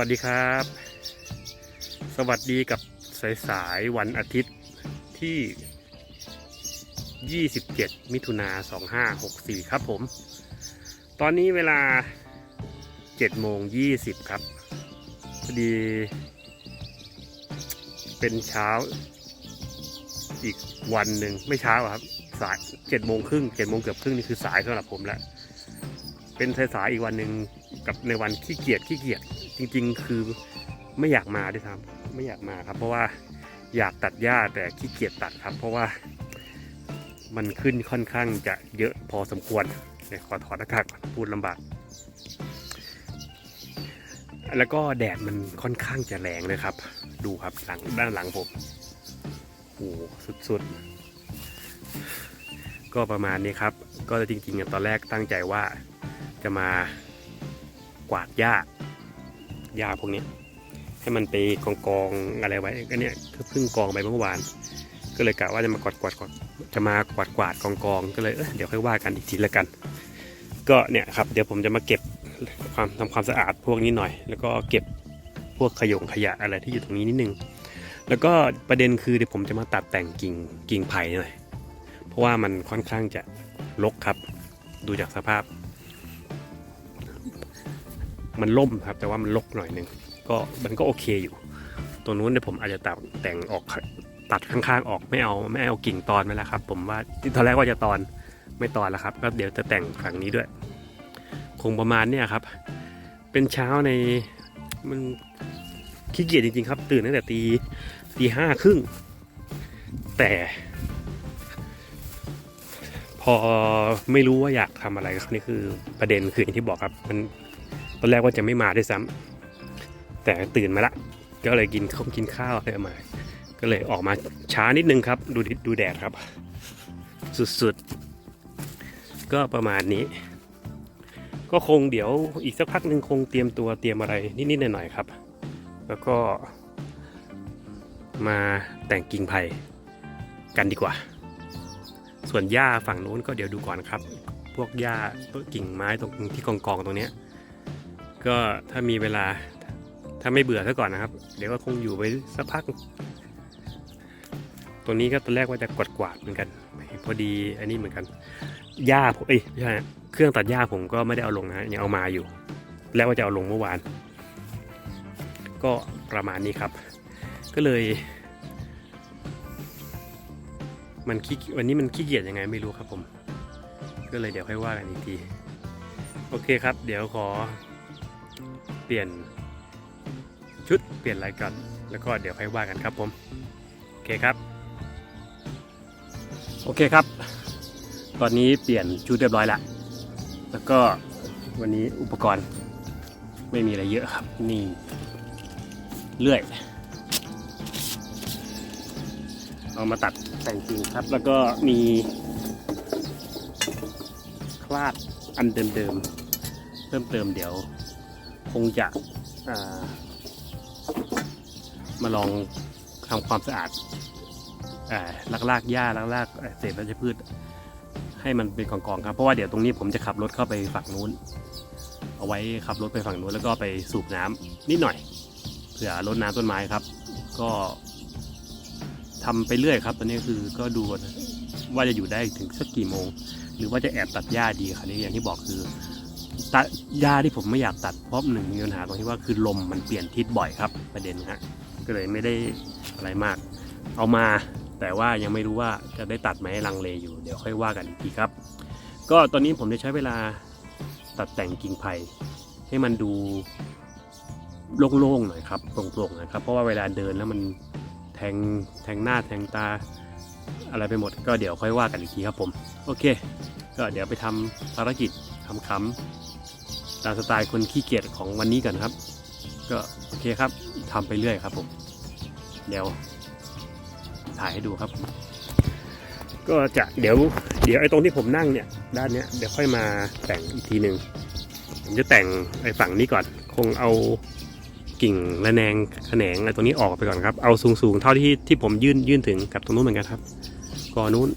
สวัสดีครับ สวัสดีกับสายสายวันอาทิตย์ที่ 27 มิถุนา2564 ครับผม ตอนนี้เวลา7โมง20 ครับ พอดี เป็นเช้าอีกวันหนึ่งไม่เช้าครับ สาย7โมงครึ่ง7โมงเกือบครึ่งนี่คือสายสำหรับผมแล้วเป็นสายๆอีกวันหนึ่งกับในวันขี้เกียจขี้เกียจ จริงๆ คือไม่อยากมาด้วยซ้ำไม่อยากมาครับ เพราะว่าอยากตัดหญ้าแต่ขี้เกียจตัดครับ เพราะว่ามันขึ้นค่อนข้างจะเยอะพอสมควรเดี๋ยวขอถอดหน้ากากพูดลำบาก แล้วก็แดดมันค่อนข้างจะแรงเลยครับ ดูครับหลังด้านหลังผมโอ้สุดๆ ก็ประมาณนี้ครับ ก็จริงๆตอนแรกตั้งใจว่าจะมากวาดหญ้า หญ้าพวกนี้ ให้มันไปกองกองอะไรไว้ก็เนี่ยก็เพิ่งกองไปเมื่อวาน ก็เลยกะว่าจะมากวาดกวาดกวาดจะมากวาดกวาดกองกองก็เลยเออเดี๋ยวค่อยว่ากันอีกทีละกัน ก็เนี่ยครับเดี๋ยวผมจะมาเก็บความทำความสะอาดพวกนี้หน่อย แล้วก็เก็บพวกขยงขยะอะไรที่อยู่ตรงนี้นิดนึง แล้วก็ประเด็นคือเดี๋ยวผมจะมาตัดแต่งกิ่งกิ่งไผ่หน่อย เพราะว่ามันค่อนข้างจะรกครับ ดูจากสภาพ มันล่มครับ แต่ว่ามันรกหน่อยหนึ่งก็มันก็โอเคอยู่ตรงนู้นเนี่ยผมอาจจะตัดแต่งออกตัดข้างๆออกไม่เอาไม่เอากิ่งตอนไปแล้วครับ ผมว่าที่ตอนแรกว่าจะตอนไม่ตอนแล้วครับ ก็เดี๋ยวจะแต่งฝั่งนี้ด้วย คงประมาณเนี่ยครับ เป็นเช้าในมันขี้เกียจจริงๆครับ ตื่นตั้งแต่ตีตีห้าครึ่งแต่ พอไม่รู้ว่าอยากทำอะไรครับนี่คือประเด็นคืออย่างที่บอกครับ มัน ตอนแรกว่าจะไม่มาด้วยซ้ำแต่ตื่นมาละ ก็เลยกินข้าวกินข้าวอะไรมา ก็เลยออกมาช้านิดนึงครับ ดูดูแดดครับ สุดๆ ก็ประมาณนี้ ก็คงเดี๋ยวอีกสักพักหนึ่งคงเตรียมตัวเตรียมอะไรนิดๆหน่อยๆครับ แล้วก็ มาแต่งกิ่งไผ่กันดีกว่า ส่วนหญ้าฝั่งโน้นก็เดี๋ยวดูก่อนครับ พวกหญ้ากิ่งไม้ตรงที่กองกองๆตรงเนี้ย ก็ถ้ามีเวลาถ้าไม่เบื่อซะก่อนนะครับ เดี๋ยวก็คงอยู่ไปสักพัก ตัวนี้ก็ตอนแรกว่าจะกวาดกวาดเหมือนกัน พอดีอันนี้เหมือนกันหญ้าผมเอ้ยไม่ใช่เครื่องตัดหญ้าผมก็ไม่ได้เอาลงนะฮะยังเอามาอยู่ แล้วว่าจะเอาลงเมื่อวาน ก็ประมาณนี้ครับ ก็เลย มันขี้วันนี้มันขี้เกียจยังไงไม่รู้ครับผม ก็เลยเดี๋ยวค่อยว่ากันอีกที โอเคครับ เดี๋ยวขอ เปลี่ยนชุดเปลี่ยนอะไรกัน แล้วก็เดี๋ยวค่อยว่ากันครับผมโอเคครับ โอเคครับ ตอนนี้เปลี่ยนชุดเรียบร้อยละแล้วก็วันนี้อุปกรณ์ไม่มีอะไรเยอะครับ นี่เลื่อยเอามาตัดแต่งจริงครับ แล้วก็มีคลาดอันเดิมๆเพิ่มเติมเดี๋ยว คงจะอ่ามาลองทำความสะอาดอ่าลากลากๆหญ้าลากลากๆเอ่อเศษวัชพืช ให้มันเป็นกองๆครับเพราะว่าเดี๋ยวตรงนี้ผมจะขับรถเข้าไปฝั่งนู้น เอาไว้ขับรถไปฝั่งนู้นแล้วก็ไปสูบน้ำนิดหน่อยเผื่อรดน้ำต้นไม้ครับ ก็ทำไปเรื่อยครับ ตอนนี้คือก็ดูว่าจะอยู่ได้ถึงสักกี่โมง หรือว่าจะแอบตัดหญ้าดีครับนี่อย่างที่บอกคือ ตัดหญ้าที่ผมไม่อยากตัดเพราะหนึ่งมีปัญหาตรงที่ว่าคือลมมันเปลี่ยนทิศบ่อยครับ ประเด็นฮะก็เลยไม่ได้อะไรมาก เอามาแต่ว่ายังไม่รู้ว่าจะได้ตัดไหมลังเลอยู่เดี๋ยวค่อยว่ากันอีกทีครับ ก็ตอนนี้ผมจะใช้เวลาตัดแต่งกิ่งไผ่ให้มันดูโล่งๆหน่อยครับโปร่งๆนะครับ เพราะว่าเวลาเดินแล้วมันแทงแทงหน้าแทงตาอะไรไปหมด ก็เดี๋ยวค่อยว่ากันอีกทีครับผม โอเค ก็เดี๋ยวไปทำภารกิจทำคำ ตามสไตล์คนขี้เกียจของวันนี้กันครับ ก็โอเคครับทำไปเรื่อยครับผม เดี๋ยวถ่ายให้ดูครับ ก็จะเดี๋ยว เดี๋ยวไอ้ตรงที่ผมนั่งเนี่ย ด้านเนี้ยเดี๋ยวค่อยมาแต่งอีกทีหนึ่งผมจะแต่งไอ้ฝั่งนี้ก่อน คงเอากิ่งระแนงแขนงไอ้ตรงนี้ออกไปก่อนครับ เอาสูงๆ เท่าที่ที่ผมยื่นยื่นถึงกับตรงนู้นเหมือนกันครับก่อนนู้น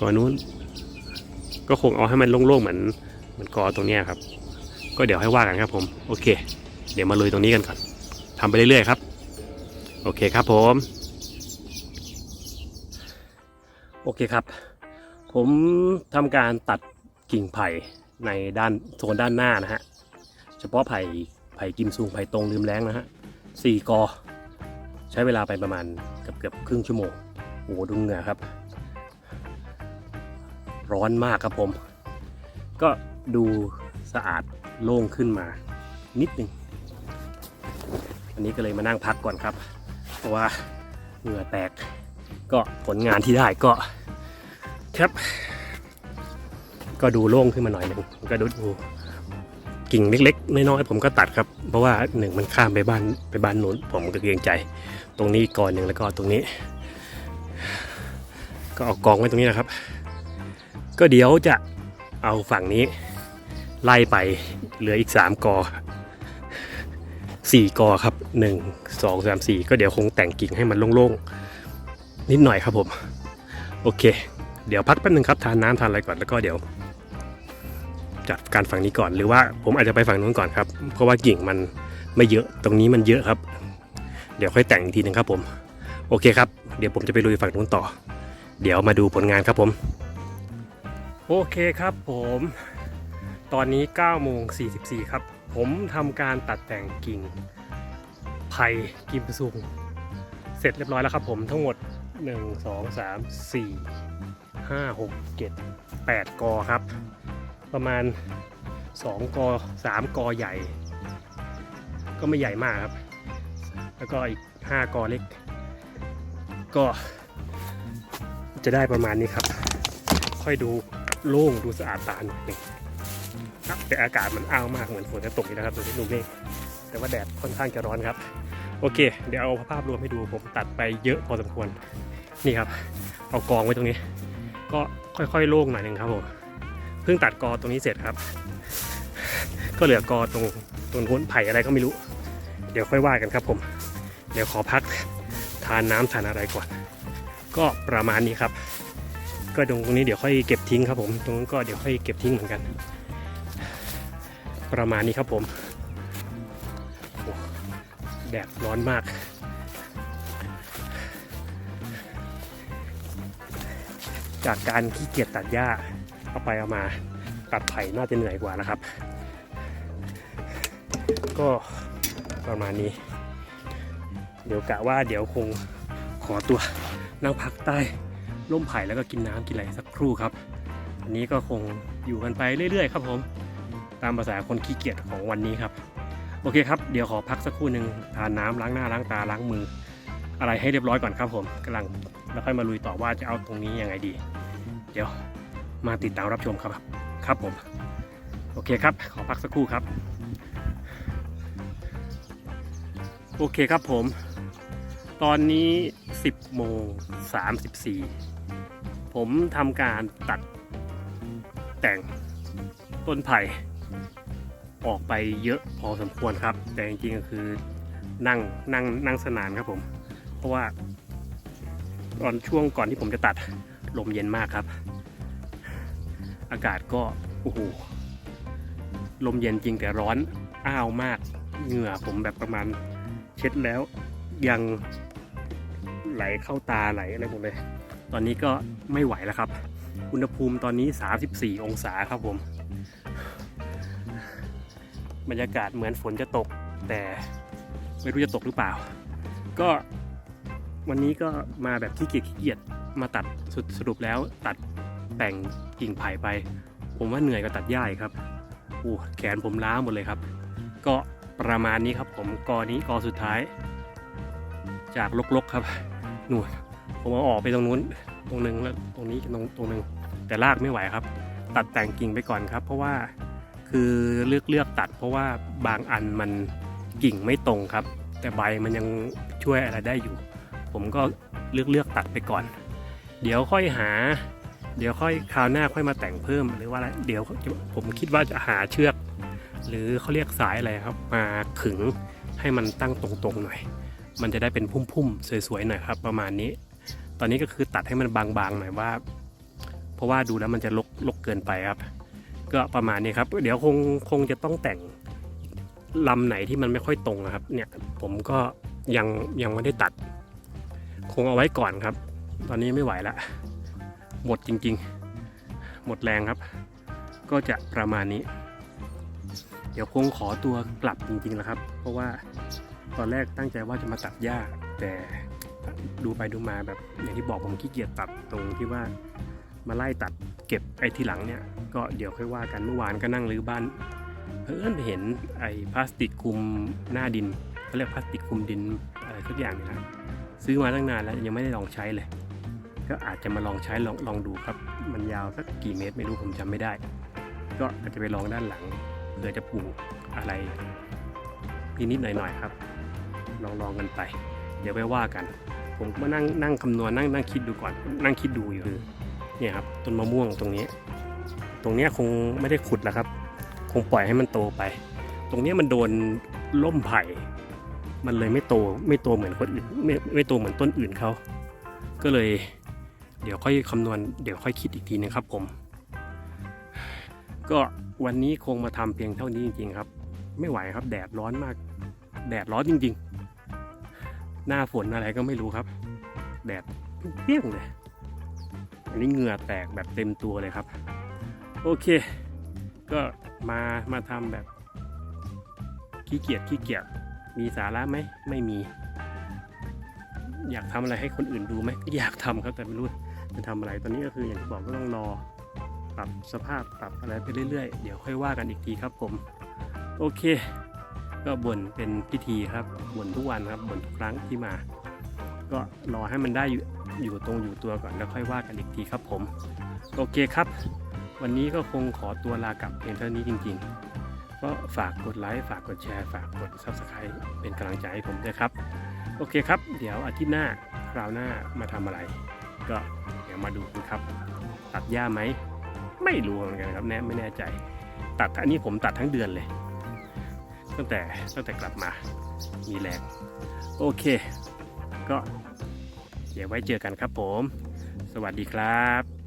ก่อนนู้น ก็คงเอาให้มันโล่งๆเหมือนเหมือนกอตรงเนี้ยครับ ก็เดี๋ยวให้ว่ากันครับผม โอเค เดี๋ยวมาลุยตรงนี้กันก่อนทำไปเรื่อยๆครับ โอเคครับผม โอเคครับ ผมทำการตัดกิ่งไผ่ในด้านโซนด้านหน้านะฮะ เฉพาะไผ่ไผ่กิมซุงไผ่ตรงลืมแรงนะฮะสี่กอ ใช้เวลาไปประมาณเกือบเกือบครึ่งชั่วโมงโอ้โหดูเหงื่อครับ ร้อนมากครับผม ก็ดูสะอาด โล่งขึ้นมานิดนึงอันนี้ก็เลยมานั่งพักก่อนครับ เพราะว่าเหงื่อแตกก็ผลงานที่ได้ก็ครับ ก็ดูโล่งขึ้นมาหน่อยหนึ่งก็ดูดูกิ่งเล็กๆน้อยๆผมก็ตัดครับ เพราะว่าหนึ่งมันข้ามไปบ้านไปบ้านนู้นผมก็เกรงใจ ตรงนี้ก่อนหนึ่งแล้วก็ตรงนี้ ก็เอากองไว้ตรงนี้นะครับ ก็เดี๋ยวจะเอาฝั่งนี้ ไล่ไปเหลืออีก 3กอ4กอครับ 1 2 3 4 ก็เดี๋ยวคงแต่งกิ่งให้มันโล่งๆ นิดหน่อยครับผม โอเค เดี๋ยวพักแป๊บนึงครับ ทานน้ำทานอะไรก่อนแล้วก็เดี๋ยว จัดการฝั่งนี้ก่อนหรือว่าผมอาจจะไปฝั่งนู้นก่อนครับ เพราะว่ากิ่งมันไม่เยอะตรงนี้มันเยอะครับ เดี๋ยวค่อยแต่งอีกทีหนึงครับผม โอเคครับ เดี๋ยวผมจะไปลุยฝั่งนู้นต่อ เดี๋ยวมาดูผลงานครับผม โอเคครับผม ตอนนี้9โมง44 ครับ ผมทำการตัดแต่งกิ่งไผ่กิมซุงเสร็จเรียบร้อยแล้วครับผมทั้งหมด 1 2 3 4 5 6 7 8 กอครับ ประมาณ 2 กอ 3 กอใหญ่ ก็ไม่ใหญ่มากครับ แล้วก็อีก 5 กอเล็ก ก็จะได้ประมาณนี้ครับ ค่อยดูโล่งดูสะอาดตาหน่อยนึง แต่อากาศมันอ้าวมากเหมือนฝนจะตกอยู่นะครับตัวที่ดูเมฆแต่ว่าแดดค่อนข้างจะร้อนครับ โอเค เดี๋ยวเอาภาพรวมให้ดูผมตัดไปเยอะพอสมควรนี่ครับ เอากองไว้ตรงนี้ ก็ค่อยๆโล่งหน่อยหนึ่งครับผมเพิ่งตัดกอตรงนี้เสร็จครับ ก็เหลือกอตรงตรงพ้นไผ่อะไรก็ไม่รู้ เดี๋ยวค่อยว่ากันครับผม เดี๋ยวขอพักทานน้ำทานอะไรก่อน ก็ประมาณนี้ครับ ก็ตรงนี้เดี๋ยวค่อยเก็บทิ้งครับผม ตรงนั้นก็เดี๋ยวค่อยเก็บทิ้งเหมือนกัน ประมาณนี้ครับผมแดดร้อนมากจากการขี้เกียจตัดหญ้าเอาไปเอามาตัดไผ่น่าจะเหนื่อยกว่านะครับ ก็ประมาณนี้ เดี๋ยวกะว่าเดี๋ยวคงขอตัวนั่งพักใต้ร่มไผ่แล้วก็กินน้ำกินอะไรสักครู่ครับ อันนี้ก็คงอยู่กันไปเรื่อยๆ ครับผม ตามภาษาคนขี้เกียจของวันนี้ครับ โอเคครับ เดี๋ยวขอพักสักครู่หนึ่งทานน้ำล้างหน้าล้างตาล้างมือ อะไรให้เรียบร้อยก่อนครับผมกำลังแล้วค่อยมาลุยต่อว่าจะเอาตรงนี้ยังไงดี เดี๋ยวมาติดตามรับชมครับครับผม โอเคครับ ขอพักสักครู่ครับ โอเคครับผม ตอนนี้ 10โมง34 ผมทำการตัดแต่งต้นไผ่ ออกไปเยอะพอสมควรครับ แต่จริงๆก็คือนั่งนั่งนั่งสนานครับผม เพราะว่าตอนช่วงก่อนที่ผมจะตัดลมเย็นมากครับ อากาศก็โอ้โหลมเย็นจริงแต่ร้อนอ้าวมากเหงื่อผมแบบประมาณเช็ดแล้วยังไหลเข้าตาไหลอะไรหมดเลย ตอนนี้ก็ไม่ไหวแล้วครับ อุณหภูมิตอนนี้ 34 องศาครับผม บรรยากาศเหมือนฝนจะตก แต่ไม่รู้จะตกหรือเปล่า ก็วันนี้ก็มาแบบขี้เกียจขี้เกียจมาตัดสุดสรุปแล้วตัดแต่งกิ่งไผ่ไป ผมว่าเหนื่อยกว่าตัดหญ้ากครับอู้แขนผมล้าหมดเลยครับ ก็ประมาณนี้ครับ ผมกอนี้กอสุดท้าย จากลกๆครับนู่นผมเอาออกไปตรงนู้นตรงนึงแล้วตรงนี้ตรงตรงนึงแต่ลากไม่ไหวครับ ตัดแต่งกิ่งไปก่อนครับ เพราะว่า คือเลือกเลือกตัด เพราะว่าบางอันมันกิ่งไม่ตรงครับ แต่ใบมันยังช่วยอะไรได้อยู่ ผมก็เลือกเลือกตัดไปก่อน เดี๋ยวค่อยหา เดี๋ยวค่อยคราวหน้าค่อยมาแต่งเพิ่มหรือว่าอะไรเดี๋ยวผมคิดว่าจะหาเชือก หรือเขาเรียกสายอะไรครับ มาขึงให้มันตั้งตรงๆหน่อย มันจะได้เป็นพุ่มๆ สวยๆหน่อยครับ ประมาณนี้ ตอนนี้ก็คือตัดให้มันบางๆหน่อยว่า เพราะว่าดูแล้วมันจะลกลกเกินไปครับ ก็ประมาณนี้ครับ เดี๋ยวคงคงจะต้องแต่งลำไหนที่มันไม่ค่อยตรงอะครับ เนี่ยผมก็ยังยังไม่ได้ตัด คงเอาไว้ก่อนครับ ตอนนี้ไม่ไหวละหมดจริง ๆ หมดแรงครับ ก็จะประมาณนี้ เดี๋ยวคงขอตัวกลับจริงๆแล้วครับ เพราะว่าตอนแรกตั้งใจว่าจะมาตัดหญ้า แต่ดูไปดูมาแบบอย่างที่บอกผมขี้เกียจตัดตรงที่ว่ามาไล่ตัด เก็บไอ้ที่หลังเนี่ยก็เดี๋ยวค่อยว่ากันเมื่อวานก็นั่งรื้อบ้านเพิ่นไปเห็นไอ้พลาสติกคุมหน้าดินเขาเรียกพลาสติกคุมดินอะไรทุกอย่างเนี่ยนะซื้อมาตั้งนานแล้วยังไม่ได้ลองใช้เลย ก็อาจจะมาลองใช้ลองลองดูครับ มันยาวสักกี่เมตรไม่รู้ผมจำไม่ได้ ก็อาจจะไปลองด้านหลังเผื่อจะปลูกอะไรนิดๆหน่อยๆครับ ลองลองกันไป เดี๋ยวไปว่ากัน ผมมานั่งนั่งคำนวณนั่งนั่งคิดดูก่อนนั่งคิดดูอยู่ เนี่ยครับต้นมะม่วงตรงนี้ ตรงนี้คงไม่ได้ขุดแล้วครับ คงปล่อยให้มันโตไป ตรงนี้มันโดนล่มไผ่ มันเลยไม่โตไม่โตเหมือนคนอื่นไม่ไม่โตเหมือนต้นอื่นเขาก็เลยเดี๋ยวค่อยคำนวณเดี๋ยวค่อยคิดอีกทีนึงครับผม ก็วันนี้คงมาทำเพียงเท่านี้จริง ๆ ครับ ไม่ไหวครับ แดดร้อนมาก แดดร้อนจริง ๆ หน้าฝนอะไรก็ไม่รู้ครับ แดดเปรี้ยงเลย อันนี้เหงื่อแตกแบบเต็มตัวเลยครับ โอเค ก็มามาทำแบบขี้เกียจขี้เกียจมีสาระไหมไม่มี อยากทำอะไรให้คนอื่นดูไหมอยากทำครับแต่ไม่รู้จะทำอะไรตอนนี้ก็คืออย่างที่บอกก็ต้องรอปรับสภาพปรับอะไรไปเรื่อยๆ เดี๋ยวค่อยว่ากันอีกทีครับผม โอเค ก็บ่นเป็นพิธีครับบ่นทุกวันครับบ่นทุกครั้งที่มา ก็รอให้มันได้อยู่ อยู่ตรงอยู่ตัวก่อนแล้วค่อยว่ากันอีกทีครับผม โอเคครับ วันนี้ก็คงขอตัวลากลับเพียงเท่านี้จริงๆ ก็ฝากกดไลค์ฝากกดแชร์ ฝากกด Subscribe เป็นกำลังใจให้ผมด้วยครับ โอเคครับ เดี๋ยวอาทิตย์หน้าคราวหน้ามาทำอะไร ก็เดี๋ยวมาดูกันครับ ตัดหญ้าไหมไม่รู้เหมือนกันครับแน่ไม่แน่ใจ ตัดอันนี้ผมตัดทั้งเดือนเลย ตั้งแต่ตั้งแต่กลับมามีแรงโอเค ก็ เดี๋ยวไว้เจอกันครับผม สวัสดีครับ